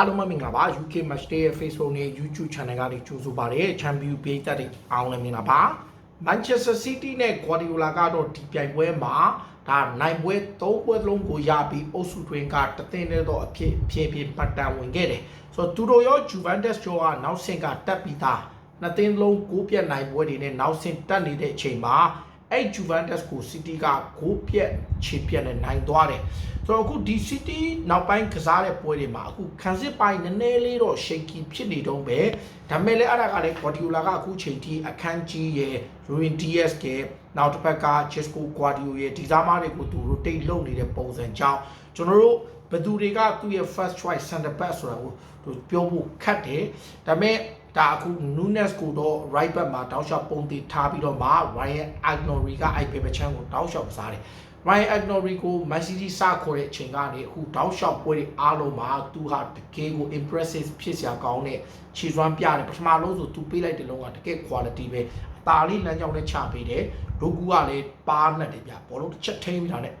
အားလုံးပဲမင်္ဂလာပါ UK Match Day ရဲ့ Facebook နဲ့ YouTube Channel ကနေကြိုဆိုပါရစေ Champion ပေးသက်တဲ့အားလုံးလည်းမင်္ဂလာပါ Manchester City နဲ့ Guardiola ကတော့ဒီပြိုင်ပွဲမှာဒါနိုင်ပွဲ၃ပွဲလုံးကိုရပြီးအုပ်စုတွင်ကတသင်းနဲ့တော့အဖြစ်ဖြည်းဖြည်းပတ်တန်ဝင်ခဲ့တယ်ဆိုတော့သူတို့ရော Juventus ကျော်ကနောက်ဆင့်ကတက်ပြီးသားနှစ်သင်းလုံးကိုပြတ်နိုင်ပွဲတွေနဲ့နောက်ဆင့်တက်နေတဲ့အချိန်မှာ အဲ့ Juventus ကို City ကကိုပြက်ချေပြက်နဲ့နိုင်သွားတယ်ဆိုတော့အခုဒီ City နောက်ပိုင်းကစားတဲ့ပွဲတွေမှာအခုခံစစ်ပိုင်းနည်းနည်းလေးတော့ shaky ဖြစ်နေတော့ပဲဒါပေမဲ့လည်းအဲ့ဒါကလည်း Guardiola ကအခုချိန်ထိအခန်းကြီးရဲ့ Ruin Diaz ကနောက်တစ်ဖက်က Jesco Guardiola ရဲ့ဒီစားမတွေကိုသူ rotate လုပ်နေတဲ့ပုံစံကြောင့်ကျွန်တော်တို့ဘယ်သူတွေကသူ့ရဲ့ first choice center back ဆိုတာကိုသူပြောဖို့ခက်တယ်ဒါပေမဲ့ ဒါအခု Nunes ကိုတော့ right back မှာတောက်လျှောက်ပုံတည်ထားပြီးတော့မှ Ryan Agnori ကအိုက်ပေပချန်ကိုတောက်လျှောက်စားတယ် Ryan Agnori ကို Man City စခေါ်တဲ့အချိန်ကနေအခုတောက်လျှောက်ပွဲတွေအားလုံးမှာသူဟာတကယ်ကို impressive ဖြစ်စရာကောင်းတဲ့ခြေစွမ်းပြတယ်ပထမလုံးဆိုသူပေးလိုက်တဲ့လုံးကတကယ် quality ပဲအตาလေးလမ်းကြောင်းနဲ့ချပေးတယ်ဒိုကူကလည်းပါးနဲ့တယ်ဗျဘောလုံးတစ်ချက်ထိပြီးတာနဲ့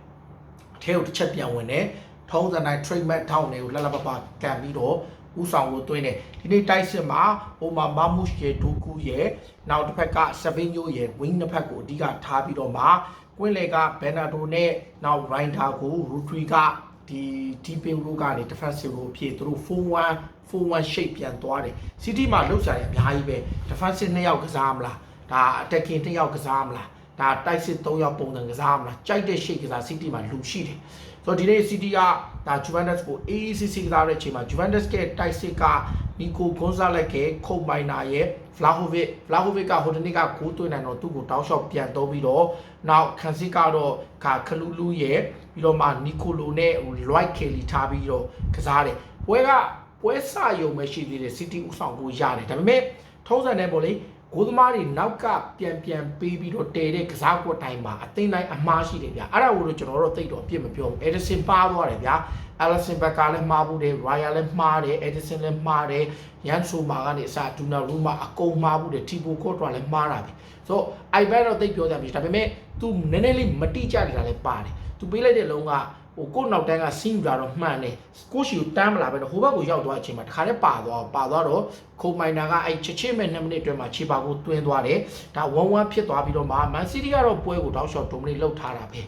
အထဲကိုတစ်ချက်ပြန်ဝင်တယ်ထုံးစံတိုင်း trade match ထောင်းတွေကိုလှလှပပကန်ပြီးတော့ ဥဆောင်ကိုတွင်းတယ်ဒီနေ့တိုက်စစ်မှာဟိုမှာမမုရှ်ရဲ့ဒိုကူရဲ့နောက်တစ်ဖက်ကဆဗင်းညိုရဲ့ wing တစ်ဖက်ကိုအဓိကထားပြီးတော့မှကွင်းလေကဘန်နာတိုနဲ့နောက် Rinder ကို Rutri ကဒီ deeping row ကနေ defensive row ဖြစ်သူတို့4-1 4-1 shape ပြန်သွားတယ် City မှာလှုပ်ရှားရအများကြီးပဲ defensive နှစ်ယောက်ကစားမလားဒါ attacking တစ်ယောက်ကစားမလား ဒါတိုက်စစ်3ယောက်ပုံစံကစားမလားကြိုက်တဲ့ shape ကစား City မှာလူရှိတယ်ဆိုတော့ဒီနေ့ City ကဒါ Juventus ကို AACC ကစားတဲ့အချိန်မှာ Juventus ကတိုက်စစ်က Nico Gonzalez ကခုတ်မိုင်နာရဲ့ Vlahovic Vlahovic ကဟိုတနေ့ကဂိုးသွင်းနိုင်တော့သူ့ကိုတောက်လျှောက်ပြန်သုံးပြီးတော့နောက်ခန်စစ်ကတော့ခါခလူလူရဲ့ပြီးတော့မှ Nicolo နဲ့ Lloyd Kelly ထားပြီးတော့ကစားတယ်ပွဲကပွဲစရုံပဲရှိသေးတယ် City ဥဆောင်ကိုရတယ်ဒါပေမဲ့ထုံးစံတဲ့ပေါ့လေ ဂိုးသမားတွေနောက်ကပြန်ပြန်ပေးပြီးတော့တဲတဲ့ကစားကွက်တိုင်းမှာအသင်းတိုင်းအမှားရှိတယ်ဗျအဲ့ဒါကိုတော့ကျွန်တော်တို့သိတော့အပြစ်မပြောဘူး Edison ပါသွားတယ်ဗျာ Allison Becker လည်းမှားဘူးတယ် Ryan လည်းမှားတယ် Edison လည်းမှားတယ် Yan Soma ကနေအစား Donnarumma အကုန်မှားဘူးတယ် Thibaut Courtois လည်းမှားတာပဲဆိုတော့အိုက်ဘက်တော့သိပြောကြပြီဒါပေမဲ့ तू နည်းနည်းလေးမတိကျနေတာလည်းပါတယ် तू ပေးလိုက်တဲ့လုံးကဟို ကို့နောက်တန်းကစီးယူတာတော့မှန်တယ်ကိုရှီကိုတန်းမလာပဲတော့ဟိုဘက်ကိုရောက်သွားအချိန်မှာတခါတည်းပါသွားပါသွားတော့ခုံမိုင်နာကအဲ့ချက်ချင်းမဲ့2မိနစ်အတွင်းမှာခြေပါကိုတွင်းသွားတယ်ဒါ1-1ဖြစ်သွားပြီးတော့မှ Man City ကတော့ပွဲကိုတောက်လျှောက်ဒိုမနီလောက်ထားတာပဲ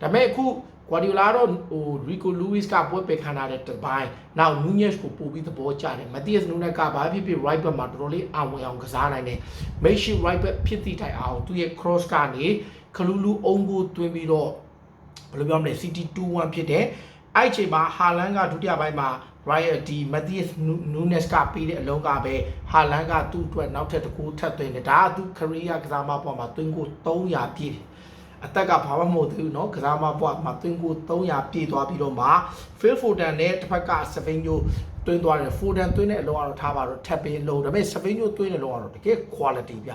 ဒါပေမဲ့အခု Guardiola တော့ဟို Rico Lewis ကပွဲပယ်ခံရတဲ့တပိုင်းနောက် Nunez ကိုပို့ပြီးသဘောကျတယ် Matthias Nunes ကဘာဖြစ်ဖြစ် right back မှာတော်တော်လေးအောင်ဝင်အောင်ကစားနိုင်တယ် Messi right back ဖြစ်သည့်တိုင်အောင်သူရဲ့ cross ကနေခလူလူအုံကိုတွင်းပြီးတော့ ဘယ်လိုပြောမလဲ City 2-1ဖြစ်တယ်အဲ့အချိန်မှာဟာလန်ကဒုတိယပိုင်းမှာ Ryan D Matthias Nunes ကပေးတဲ့အလုံးကပဲဟာလန်ကသူ့အတွက်နောက်ထပ်တစ်ခုထပ်သွင်းတယ်ဒါကသူ career ကစားမပေါ်မှာသွင်းကို300ပြည့်တယ် အသက်ကဘာမှမဟုတ်သေးဘူးเนาะကစားမဘွားမှာတွင်းကို300ပြည့်သွားပြီးတော့မှ Phil Foden နဲ့တစ်ဖက်က Savinho တွင်းသွားတယ် Foden တွင်းတဲ့အလုံးကတော့ထားပါတော့ tap ပေးလို့ဒါပေမဲ့ Savinho တွင်းတဲ့အလုံးကတော့တကယ် quality ပြ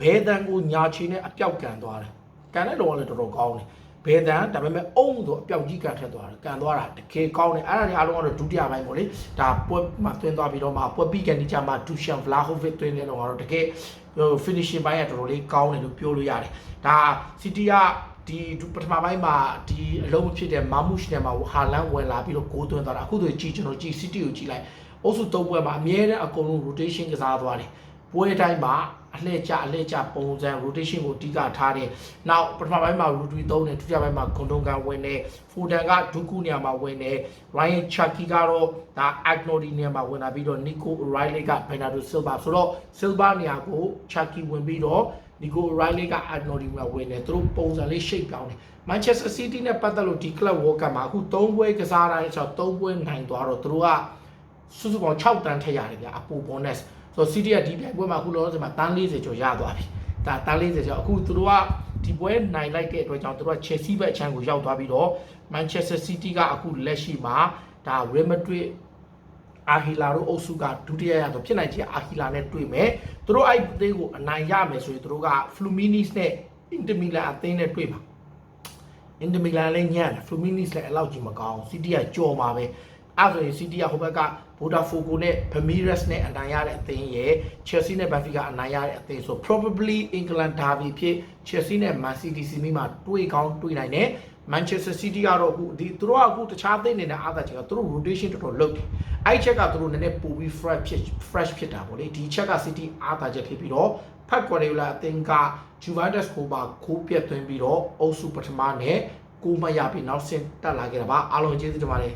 ဘဲတန်ကိုညာချီနဲ့အပြောက်ကန်သွားတယ်ကန်တဲ့လုံးကလည်းတော်တော်ကောင်းတယ် ဘဲတန်ဒါပေမဲ့အုံဆိုအပြောက်ကြီးကန်ထက်သွားတယ်ကန်သွားတာတကယ်ကောင်းတယ်အဲ့ဒါတွေအားလုံးကတော့ဒုတိယပိုင်းပေါ့လေဒါပွဲမှာတွင်းသွားပြီးတော့မှပွဲပြီးကန်ဒီချာမှာ Dusan Vlahovic တွင်းတဲ့လုံးကတော့တကယ်ဟို finishing ဘိုင်းကတော်တော်လေးကောင်းတယ်လို့ပြောလို့ရတယ်ဒါ City ကဒီပထမပိုင်းမှာဒီအလုံးမဖြစ်တဲ့မာမုရှ်နဲ့မှာဟာလန်ဝင်လာပြီးတော့ဂိုးသွင်းသွားတာအခုဆိုကြည့်ကျွန်တော်ကြည့် City ကိုကြည့်လိုက်အုပ်စု၃ပွဲမှာအမြဲတမ်းအကုန်လုံး rotation ကစားသွားတယ် ပွဲတိုင်းမှာအလှည့်ကျအလှည့်ကျပုံစံ rotation ကိုအဓိကထားတယ်။နောက်ပထမပိုင်းမှာ Rudri သုံးတယ်ဒုတိယပိုင်းမှာဂွန်ဒုံကန်ဝင်တယ်။ Foden ကဒုကုနေရာမှာဝင်တယ်။ Ryan Chucky ကတော့ဒါ Agnori နေရာမှာဝင်လာပြီးတော့ Nico O'Reilly က Bernardo Silva ဆိုတော့ Silva နေရာကို Chucky ဝင်ပြီးတော့ Nico O'Reilly က Agnori မှာဝင်တယ်သူတို့ပုံစံလေး shape ပြောင်းတယ် Manchester City နဲ့ပတ်သက်လို့ဒီ club World Cup မှာအခု3ပွဲကစားတိုင်းဆိုတော့3ပွဲနိုင်သွားတော့သူတို့ကစုစုပေါင်း6တန်းထည့်ရတယ်ဗျာအပူ bonus ဆိုတော့ City ကဒီပြိုင်ပွဲမှာအခုလောလောဆယ်မှာတန်း40ကျော်ရသွားပြီဒါတန်း40ကျော်အခုသူတို့ကဒီပွဲနိုင်လိုက်တဲ့အတွက်ကြောင့်သူတို့က Chelsea ဘက်အချမ်းကိုရောက်သွားပြီးတော့ Manchester City ကအခုလက်ရှိမှာဒါ Real Madrid အာဟီလာတို့အုပ်စုကဒုတိယရတော့ဖြစ်နိုင်ချေအာဟီလာနဲ့တွေ့မယ်သူတို့အဲ့အသေးကိုအနိုင်ရမယ်ဆိုရင်သူတို့က Fluminis နဲ့ Inter Milan အသင်းနဲ့တွေ့မှာ Inter Milan လည်းညံ့တယ် Fluminis လည်းအလောက်ကြီးမကောင်း City ကကြော်မှာပဲ အဲ့ဆိုရင် City ကဟိုဘက်က Botafogo နဲ့ Palmeiras နဲ့အနိုင်ရတဲ့အသင်းရဲ့ Chelsea နဲ့ Benfica အနိုင်ရတဲ့အသင်းဆို probably England derby ဖြစ် Chelsea နဲ့ Man City စီမီမှာတွေ့ကောင်းတွေ့နိုင်တယ် Manchester City ကတော့အခုဒီသူတို့ကအခုတခြားသိနေတဲ့အားသာချက်ကသူတို့ rotation တော်တော်လုပ်တယ်အဲ့ချက်ကသူတို့နည်းနည်းပိုပြီး fresh ဖြစ် fresh ဖြစ်တာပေါ့လေဒီချက်က City အားသာချက်ဖြစ်ပြီးတော့ဖတ်ကွာရီလာအသင်းက Juventus ကိုပါခိုးပြတ်သွင်းပြီးတော့အုပ်စုပထမနဲ့ကိုမရပြီးနောက်ဆင့်တက်လာခဲ့တာပါအားလုံးကျေးဇူးတင်ပါတယ်